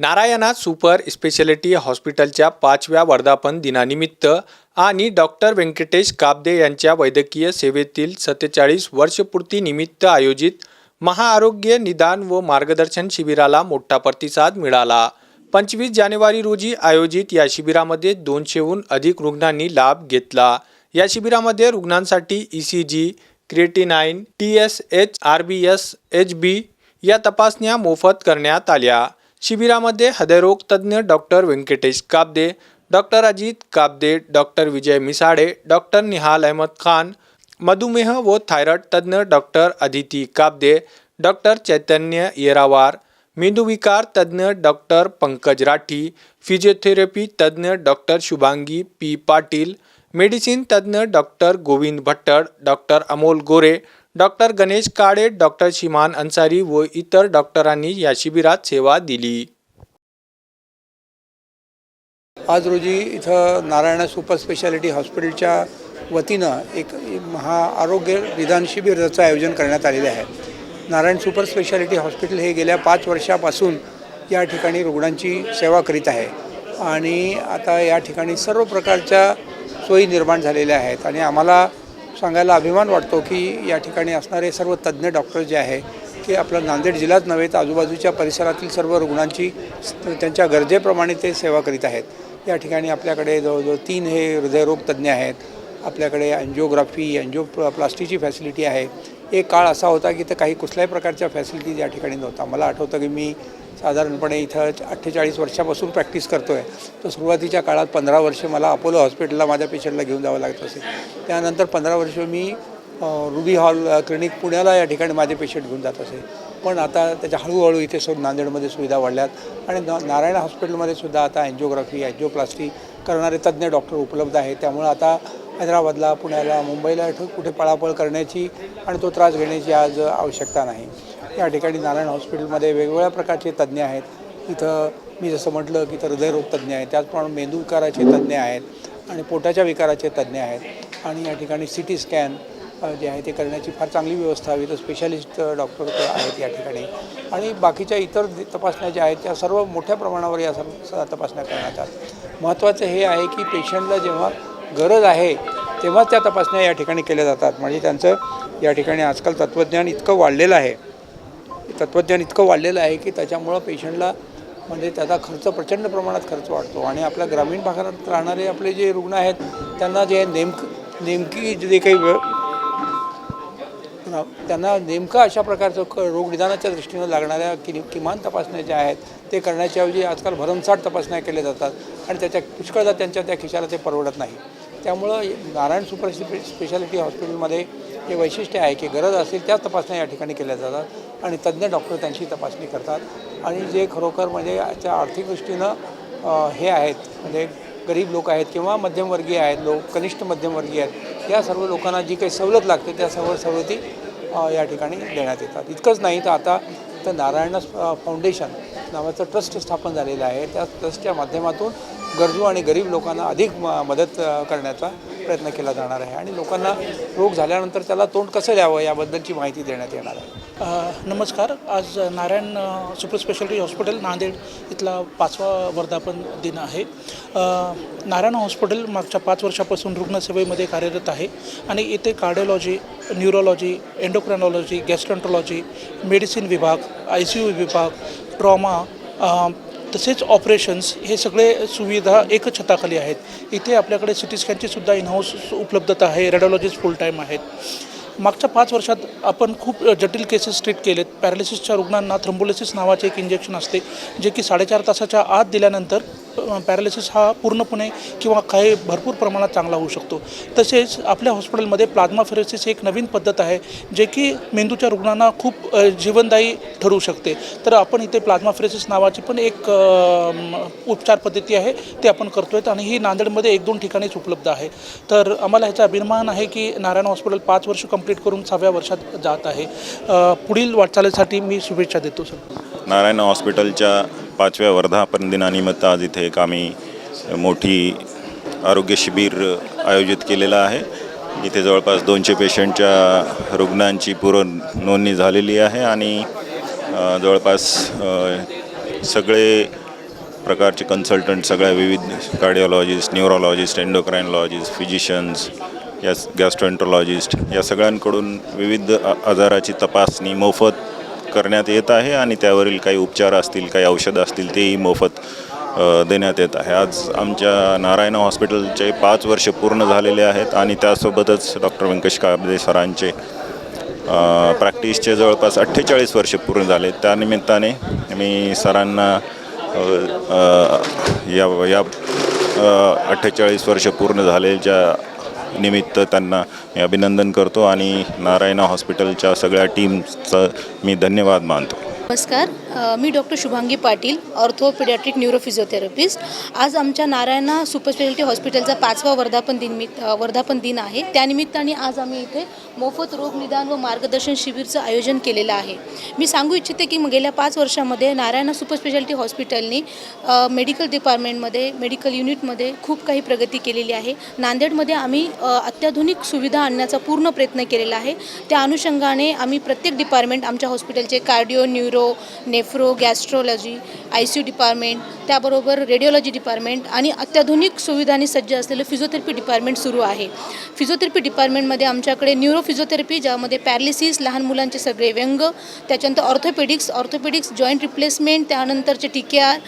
Narayana super speciality हॉस्पिटलच्या पाचव्या वर्धापन दिनानिमित्त आणि डॉक्टर व्यंकटेश काबदे यांच्या वैद्यकीय सेवेतील सत्तेचाळीस वर्षपूर्तीनिमित्त आयोजित महाआरोग्य निदान व मार्गदर्शन शिबिराला मोठा प्रतिसाद मिळाला. पंचवीस जानेवारी रोजी आयोजित या शिबिरामध्ये दोनशेहून अधिक रुग्णांनी लाभ घेतला. या शिबिरामध्ये रुग्णांसाठी E C G creatinine T S H R B S H B या तपासण्या मोफत करण्यात आल्या. शिबिरामध्ये हृदयरोग तज्ज्ञ doctor Venkatesh Kabade doctor Ajit Kabade doctor Vijay Misale doctor Nihal Ahmed Khan मधुमेह व थायरॉइड तज्ज्ञ डॉक्टर अदिती काबदे डॉक्टर चैतन्य येरावार मेंदूविकार तज्ज्ञ डॉक्टर पंकज राठी फिजिओथेरपी तज्ज्ञ doctor Shubhangi P Patil medicine तज्ज्ञ doctor Govind Bhattad doctor Amol Gore doctor Ganesh Kale doctor Shiman Ansari व इतर डॉक्टरांनी या शिबिरात सेवा दिली. आज रोजी इथं नारायणा सुपर स्पेशालिटी हॉस्पिटलच्या वतीनं एक महाआरोग्य निदान शिबिराचं आयोजन करण्यात आलेलं आहे. नारायण सुपर स्पेशालिटी हॉस्पिटल हे गेल्या पाच वर्षापासून या ठिकाणी रुग्णांची सेवा करीत आहे. आणि आता या ठिकाणी सर्व प्रकारच्या सोयी निर्माण झालेल्या आहेत आणि आम्हाला सांगायला अभिमान वाटतो की या ठिकाणी असणारे सर्व तज्ज्ञ डॉक्टर जे आहे की आपला नांदेड जिल्हाच नव्हे तर आजूबाजूच्या परिसरातील सर्व रुग्णांची त्यांच्या गरजेप्रमाणे ते सेवा करीत आहेत. या ठिकाणी आपल्याकडे जवळजवळ तीन हे हृदयरोग तज्ज्ञ आहेत. आपल्याकडे अँजिओग्राफी अँजिओ प्लास्टिकची फॅसिलिटी आहे. एक काळ असा होता की तर काही कुठल्याही प्रकारच्या फॅसिलिटीज या ठिकाणी नव्हता. मला आठवतं की मी साधारणपणे इथं अठ्ठेचाळीस वर्षापासून प्रॅक्टिस करतो आहे तर सुरुवातीच्या काळात पंधरा वर्ष मला अपोलो हॉस्पिटलला माझ्या पेशंटला घेऊन जावं लागत असे. त्यानंतर पंधरा वर्ष मी रुबी हॉल क्लिनिक पुण्याला या ठिकाणी माझे पेशंट घेऊन जात असे. पण आता त्याच्या हळूहळू इथे सु नांदेडमध्ये सुविधा वाढल्यात. आणि ना नारायण हॉस्पिटलमध्ये सुद्धा आता अँजिओग्राफी अँजिओप्लास्टी करणारे तज्ज्ञ डॉक्टर उपलब्ध आहेत. त्यामुळे आता हैदराबादला पुण्याला मुंबईला कुठे पळापळ करण्याची आणि तो त्रास घेण्याची आज आवश्यकता नाही. या ठिकाणी नारायण हॉस्पिटलमध्ये वेगवेगळ्या प्रकारचे तज्ज्ञ आहेत. इथं मी जसं म्हटलं की तर हृदयरोग तज्ज्ञ आहेत. त्याचप्रमाणे मेंदू विकाराचे तज्ज्ञ आहेत आणि पोटाच्या विकाराचे तज्ज्ञ आहेत. आणि या ठिकाणी सी टी स्कॅन जे आहे ते करण्याची फार चांगली व्यवस्था हवी. तर स्पेशालिस्ट डॉक्टर आहेत या ठिकाणी. आणि बाकीच्या इतर तपासण्या ज्या आहेत त्या सर्व मोठ्या प्रमाणावर या सर्व स- तपासण्या करण्यात येतात महत्त्वाचं हे आहे की पेशंटला जेव्हा गरज आहे तेव्हाच त्या तपासण्या या ठिकाणी केल्या जातात. म्हणजे त्यांचं या ठिकाणी आजकाल तत्त्वज्ञान इतकं वाढलेलं आहे. तत्त्वज्ञान इतकं वाढलेलं आहे की त्याच्यामुळं पेशंटला म्हणजे त्याचा खर्च प्रचंड प्रमाणात खर्च वाढतो. आणि आपल्या ग्रामीण भागात राहणारे आपले जे रुग्ण आहेत त्यांना जे नेमक नेमकी जे काही व- त्यांना नेमकं अशा प्रकारचं क रोगनिदानाच्या दृष्टीनं लागणाऱ्या कि किमान तपासण्या ज्या आहेत ते करण्याच्याऐवजी आजकाल भरमसाठ तपासण्या केल्या जातात. आणि त्याच्या पुष्कळदा त्यांच्या त्या खिशाला ते परवडत नाही. त्यामुळं नारायण सुपर स्पेशालिटी हॉस्पिटलमध्ये हे वैशिष्ट्य आहे की गरज असेल त्या तपासण्या या ठिकाणी केल्या जातात आणि तज्ज्ञ डॉक्टर त्यांची तपासणी करतात. आणि जे खरोखर म्हणजे त्या आर्थिक दृष्टीनं हे आहेत म्हणजे गरीब लोक आहेत किंवा मध्यमवर्गीय आहेत लोक कनिष्ठ मध्यमवर्गीय आहेत या सर्व लोकांना जी काही सवलत लागते त्या सर्व सवलती या ठिकाणी देण्यात येतात. इतकंच नाही तर आता तर नारायण फाउंडेशन नावाचं ट्रस्ट स्थापन झालेलं आहे. त्या ट्रस्टच्या माध्यमातून गरजू आणि गरीब लोकांना अधिक म मदत करण्याचा प्रयत्न केला जाणार आहे आणि लोकांना रोग झाल्यानंतर त्याला तोंड कसं द्यावं याबद्दलची माहिती देण्यात येणार आहे. नमस्कार. आज Narayan super speciality hospital Nanded इथला पाचवा वर्धापन दिन आहे. नारायण हॉस्पिटल मागच्या पाच वर्षापासून रुग्णसेवेमध्ये कार्यरत आहे आणि इथे cardiology neurology endocrinology gastroenterology medicine विभाग आय सी यू विभाग ट्रॉमा तसेच ऑपरेशन्स हे सगळे सुविधा एकच छताखाली आहेत. इथे आपल्याकडे सिटी स्कॅनची सुद्धा इनहाऊस उपलब्धता आहे. रेडिओलॉजिस्ट फुल टाईम आहेत. मागच्या पाच वर्षात आपण खूप जटिल केसेस ट्रीट केलेत. पॅरालिसिसच्या रुग्णांना थ्रम्बोलिसिस नावाचे एक इंजेक्शन असते जे की साडेचार तासाच्या आत दिल्यानंतर पॅरालिसिस हा पूर्णपणे किंवा काही भरपूर प्रमाणात चांगला होऊ शकतो. तसेच आपल्या हॉस्पिटलमध्ये प्लाझ्मा फेरोसिस एक नवीन पद्धत आहे जे की मेंदूच्या रुग्णांना खूप जीवनदायी ठरू शकते. तर आपण इथे प्लाझ्मा फेरोसिस नावाची पण एक उपचार पद्धती आहे ते आपण करतो आहेत आणि ही नांदेडमध्ये एक दोन ठिकाणीच उपलब्ध आहे. तर आम्हाला ह्याचा अभिमान आहे की नारायण हॉस्पिटल पाच वर्ष कंप्लीट करून सहाव्या वर्षात जात आहे. पुढील वाटचालीसाठी मी शुभेच्छा देतो सर. नारायण हॉस्पिटलच्या पाचव्या वर्धापन दिनानिमित्त आज इथे एक आम्ही मोठी आरोग्य शिबिर आयोजित केलेलं आहे. इथे जवळपास दोनशे पेशंटच्या रुग्णांची पूर्व नोंदणी झालेली आहे आणि जवळपास सगळे प्रकारचे कन्सल्टंट सगळ्या विविध कार्डिओलॉजिस्ट न्यूरोलॉजिस्ट एंडोक्रायनॉलॉजिस्ट फिजिशियन्स या गॅस्ट्रोएंट्रोलॉजिस्ट या सगळ्यांकडून विविध आजाराची तपासणी मोफत करण्यात येत आहे आणि त्यावरील काही उपचार असतील काही औषधं असतील तेही मोफत देण्यात येत आहे. आज आमच्या नारायण हॉस्पिटलचे पाच वर्ष पूर्ण झालेले आहेत आणि त्यासोबतच डॉक्टर व्यंकश काबदे सरांचे प्रॅक्टिसचे जवळपास अठ्ठेचाळीस वर्ष पूर्ण झाले. त्यानिमित्ताने मी सरांना या या अठ्ठेचाळीस वर्ष पूर्ण झालेल्या निमित्त त्यांना मी अभिनंदन करतो आणि नारायणा हॉस्पिटलच्या सगळ्या टीमचं मी धन्यवाद मानतो. नमस्कार. मी doctor Shubhangi Patil orthopaediatric neurophysiotherapist. आज आमच्या नारायणा सुपर स्पेशालिटी हॉस्पिटलचा पाचवा वर्धापन दिन वर्धापन दिन आहे. त्यानिमित्ताने आज आम्ही इथे मोफत रोग निदान व मार्गदर्शन शिबिरचं आयोजन केलेलं आहे. मी सांगू इच्छिते की मग गेल्या पाच वर्षामध्ये नारायणा सुपर स्पेशालिटी हॉस्पिटलनी मेडिकल डिपार्टमेंटमध्ये मेडिकल युनिटमध्ये खूप काही प्रगती केलेली आहे. नांदेडमध्ये आम्ही अत्याधुनिक सुविधा आणण्याचा पूर्ण प्रयत्न केलेला आहे. त्या अनुषंगाने आम्ही प्रत्येक डिपार्टमेंट आमच्या हॉस्पिटलचे cardio neuro nephro gastrology I C U department त्याबरोबर रेडिओलॉजी डिपार्टमेंट आणि अत्याधुनिक सुविधांनी सज्ज असलेलं फिजिओथेरपी डिपार्टमेंट सुरू आहे. फिजिओथेरपी डिपार्टमेंटमध्ये आमच्याकडे न्यूरो फिजिओथेरपी ज्यामध्ये पॅरालिसिस लहान मुलांचे सगळे व्यंग त्याच्यानंतर ऑर्थोपेडिक्स ऑर्थोपेडिक्स जॉईंट रिप्लेसमेंट त्यानंतरचे टी के आर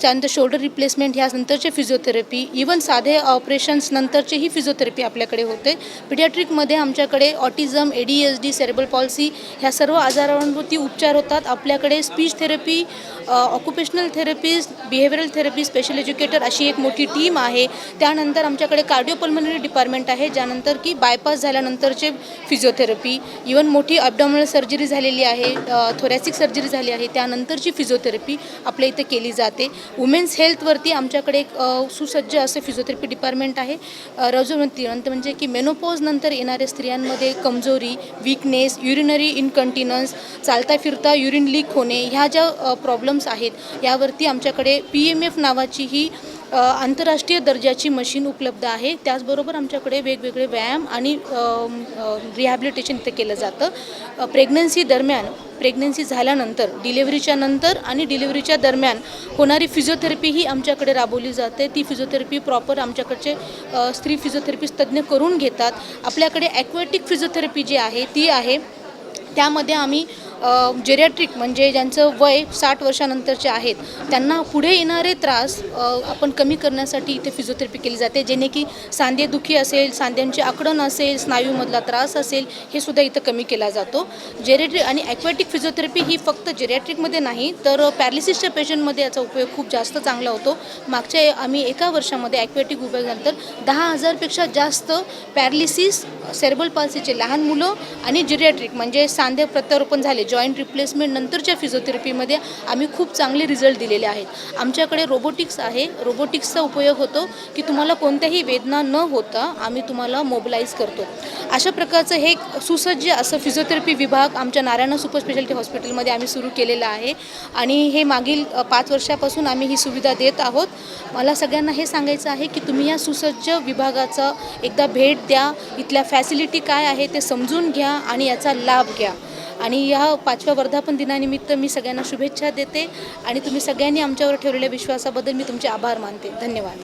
त्यानंतर शोल्डर रिप्लेसमेंट ह्या नंतरचे फिजिओथेरपी इवन साधे ऑपरेशन्स नंतरचेही फिजिओथेरपी आपल्याकडे होते. पिडियाट्रिकमध्ये आमच्याकडे autism A D S D cerebral palsy ह्या सर्व आजारांवरती उपचार होतात. आपल्याकडे speech therapy occupational therapist behavioural therapy special educator अशी एक मोठी टीम आहे. त्यानंतर आमच्याकडे कार्डिओपल्मनरी डिपार्टमेंट आहे ज्यानंतर की बायपास झाल्यानंतरचे फिजिओथेरपी इवन मोठी अबडॉमिनल सर्जरी झालेली आहे थोरॅसिक सर्जरी झाली आहे त्यानंतरची फिजिओथेरपी आपल्या इथे केली जाते. वुमेन्स हेल्थवरती आमच्याकडे एक सुसज्ज असं फिजिओथेरपी डिपार्टमेंट आहे. अ, रजोवंती म्हणजे की मेनोपोजनंतर येणाऱ्या स्त्रियांमध्ये कमजोरी विकनेस युरिनरी इनकंटिनन्स चालता फिरता युरिन लीक होणे ह्या ज्या प्रॉब्लेम्स आहेत यावरती आमच्याकडे पी एम एफ नावाची ही आंतरराष्ट्रीय दर्जाची मशीन उपलब्ध आहे. त्याचबरोबर आमच्याकडे वेगवेगळे व्यायाम आणि रिहॅबिलिटेशन इथं केलं जातं. प्रेग्नन्सी दरम्यान प्रेग्नन्सी झाल्यानंतर डिलेवरीच्या नंतर आणि डिलेवरीच्या दरम्यान होणारी फिजिओथेरपी ही आमच्याकडे राबवली जाते. ती फिजिओथेरपी प्रॉपर आमच्याकडचे स्त्री फिजिओथेरपिस्ट तज्ज्ञ करून घेतात. आपल्याकडे ॲक्वॅटिक फिजिओथेरपी जी आहे ती आहे. त्यामध्ये आम्ही जेरियाट्रिक म्हणजे ज्यांचं वय साठ वर्षानंतरचे आहेत त्यांना पुढे येणारे त्रास आपण कमी करण्यासाठी इथे फिजिओथेरपी केली जाते जेणे की सांधेदुखी असेल सांध्यांची आकडण असेल स्नायूमधला त्रास असेल हे सुद्धा इथं कमी केला जातो. जेरेट्रिक आणि ॲक्वॅटिक फिजिओथेरपी ही फक्त जेरियाट्रिकमध्ये नाही तर पॅरालिसिसच्या पेशंटमध्ये याचा उपयोग खूप जास्त चांगला होतो. मागच्या आम्ही एका वर्षामध्ये ॲक्वॅटिक उपयोगानंतर दहा हजारपेक्षा जास्त पॅरालिसिस सेरेबल पाल्सीचे लहान मुलं आणि जिरियाट्रिक म्हणजे सांधे प्रत्यारोपण झाले जॉईंट रिप्लेसमेंट नंतरच्या फिजिओथेरपीमध्ये आम्ही खूप चांगले रिझल्ट दिलेले आहेत. आमच्याकडे रोबोटिक्स आहे. रोबोटिक्सचा उपयोग होतो की तुम्हाला कोणत्याही वेदना न होता आम्ही तुम्हाला मोबिलाईज करतो. अशा प्रकारचं हे एक सुसज्ज असं फिजिओथेरपी विभाग आमच्या नारायण सुपर स्पेशालिटी हॉस्पिटलमध्ये आम्ही सुरू केलेलं आहे. आणि हे मागील पाच वर्षापासून आम्ही ही सुविधा देत आहोत. मला सगळ्यांना हे सांगायचं आहे की तुम्ही या सुसज्ज विभागाचा एकदा भेट द्या. इथल्या फॅसिलिटी काय आहे ते समजून घ्या आणि याचा लाभ घ्या. आणि या पाचव्या वर्धापन दिनानिमित्त मी सगळ्यांना शुभेच्छा देते आणि तुम्ही सगळ्यांनी आमच्यावर ठेवलेल्या विश्वासाबद्दल मी तुमचे आभार मानते. धन्यवाद.